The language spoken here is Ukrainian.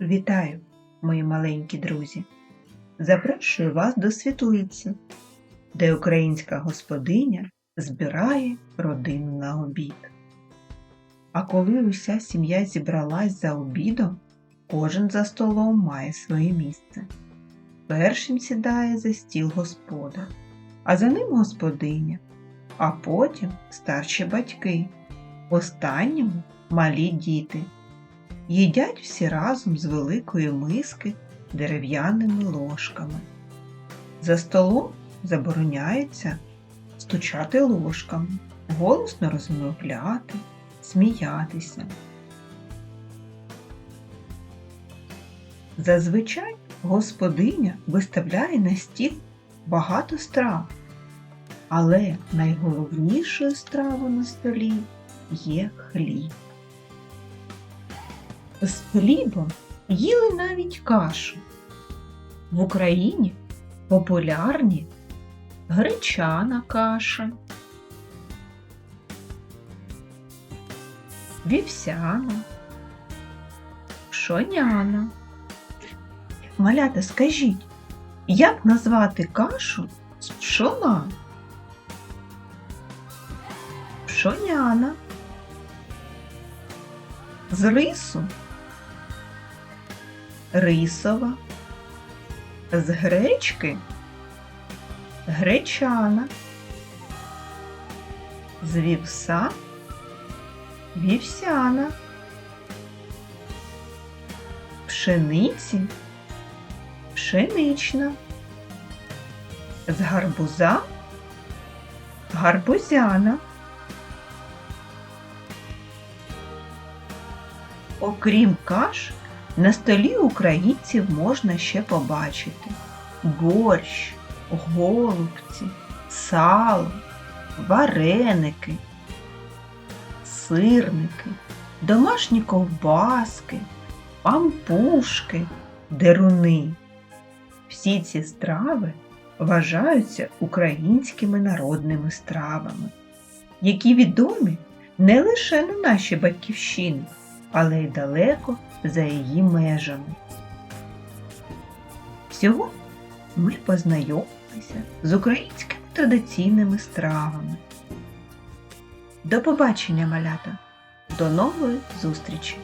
Вітаю, мої маленькі друзі! Запрошую вас до світлиці, де українська господиня збирає родину на обід. А коли уся сім'я зібралась за обідом, кожен за столом має своє місце. Першим сідає за стіл господар, а за ним господиня, а потім старші батьки, останньому малі діти. Їдять всі разом з великої миски дерев'яними ложками. За столом забороняється стучати ложками, голосно розмовляти, сміятися. Зазвичай господиня виставляє на стіл багато страв, але найголовнішою стравою на столі є хліб. З хлібом їли навіть кашу. В Україні популярні гречана каша, вівсяна, пшоняна. Малята, скажіть, як назвати кашу з пшона? Пшоняна. З рису рисова, з гречки гречана, з вівса вівсяна, пшениці пшенична, з гарбуза гарбузяна. Окрім каш, на столі українців можна ще побачити борщ, голубці, сало, вареники, сирники, домашні ковбаски, пампушки, деруни. Всі ці страви вважаються українськими народними стравами, які відомі не лише на нашій батьківщині, але й далеко за її межами. Всього ми познайомилися з українськими традиційними стравами. До побачення, малята! До нової зустрічі!